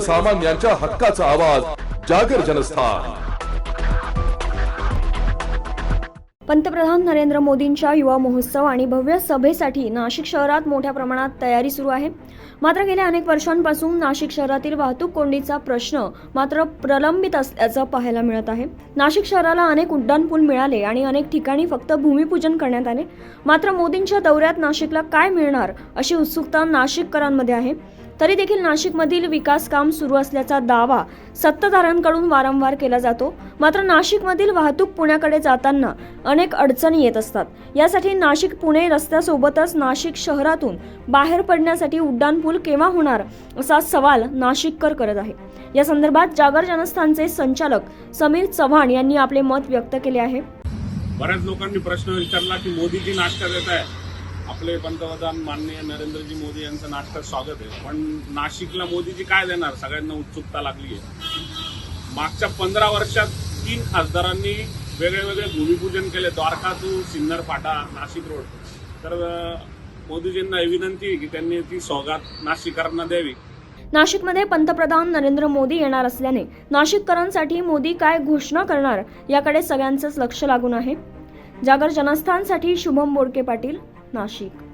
सर्वसामान्यांच्या हक्काचा आवाज जागर जनस्थान. पंतप्रधान नरेंद्र मोदींच्या युवा महोत्सव आणि भव्य सभेसाठी नाशिक शहरात मोठ्या प्रमाणात तयारी सुरू आहे. मात्र गेल्या अनेक वर्षांपासून नाशिक शहरातील वाहतूक कोंडीचा प्रश्न मात्र प्रलंबित असल्याचं पाहायला मिळत आहे. नाशिक शहराला अनेक उड्डाणपूल मिळाले आणि अनेक ठिकाणी फक्त भूमिपूजन करण्यात आले. मात्र मोदींच्या दौऱ्यात नाशिकला काय मिळणार अशी उत्सुकता नाशिककरांमध्ये आहे. तरी देखील नाशिकमधील विकास काम सुरू असल्याचा दावा सत्ताधाऱ्यांकडून वारंवार केला जातो. मात्र नाशिकमधील वाहतूक पुण्याकडे जाताना अनेक अडचणी येत असतात. यासाठी नाशिक पुणे रस्त्यासोबतच नाशिक शहरातून बाहेर पडण्यासाठी उड्डाणपूल केव्हा होणार असा सवाल नाशिककर करत आहे. या संदर्भात जागर जनस्थानचे संचालक समीर चव्हाण यांनी आपले मत व्यक्त केले आहे. बऱ्याच लोकांनी प्रश्न विचारला की मोदीजी नाश्ता देत आहे आपले पंतप्रधान माननीय नरेंद्रजी मोदी यांचं नाटकात स्वागत आहे. पण नाशिकला मोदीजी काय देणार? सगळ्यांना उत्सुकता लागली आहे. मागच्या पंधरा वर्षात तीन खासदारांनी वेगळे वेगळे भूमिपूजन केले. द्वारका टू सिन्नर फाटा नाशिक रोड. तर मोदीजींना विनंती आहे की त्यांनी ती सौगात नाशिकरांना द्यावी. नाशिकमध्ये पंतप्रधान नरेंद्र मोदी येणार असल्याने नाशिककरांसाठी मोदी काय घोषणा करणार याकडे सगळ्यांचंच लक्ष लागून आहे. जागर जनस्थानसाठी शुभम बोडके पाटील Hipnótico.